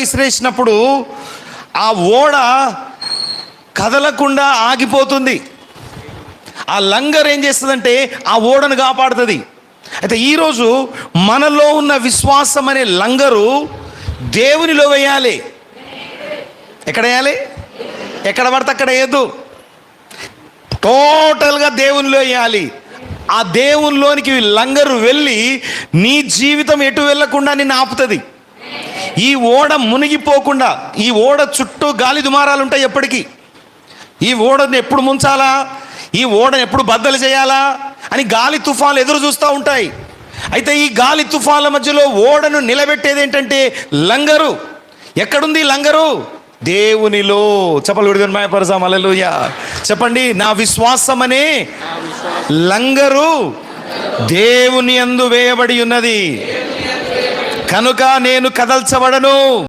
విసిరేసినప్పుడు ఆ ఓడ కదలకుండా ఆగిపోతుంది. ఆ లంగర్ ఏం చేస్తుందంటే ఆ ఓడను కాపాడుతుంది. అయితే ఈరోజు మనలో ఉన్న విశ్వాసం అనే లంగరు దేవునిలో వేయాలి. ఎక్కడ వేయాలి? ఎక్కడ పడితే అక్కడ వేయద్దు. టోటల్గా దేవునిలో వేయాలి. ఆ దేవునిలోనికి లంగరు వెళ్ళి నీ జీవితం ఎటు వెళ్ళకుండా నిన్ను ఆపుతుంది. ఈ ఓడ మునిగిపోకుండా ఈ ఓడ చుట్టూ గాలి దుమారాలు ఉంటాయి ఎప్పటికీ? ఈ ఓడని ఎప్పుడు ముంచాలా? ఈ ఓడని ఎప్పుడు బద్దలు చేయాలా? అని గాలి తుఫాన్లు ఎదురు చూస్తూ ఉంటాయి. అయితే ఈ గాలి తుఫాన్ల మధ్యలో ఓడను నిలబెట్టేది ఏంటంటే లంగరు. ఎక్కడుంది లంగరు? దేవునిలో. చెప్పలు విడుదల మాయపరసాం అలలుయ చెప్పండి నా విశ్వాసం అనే లంగరు దేవుని అందు వేయబడి ఉన్నది. కనుక నేను కదల్చబడను.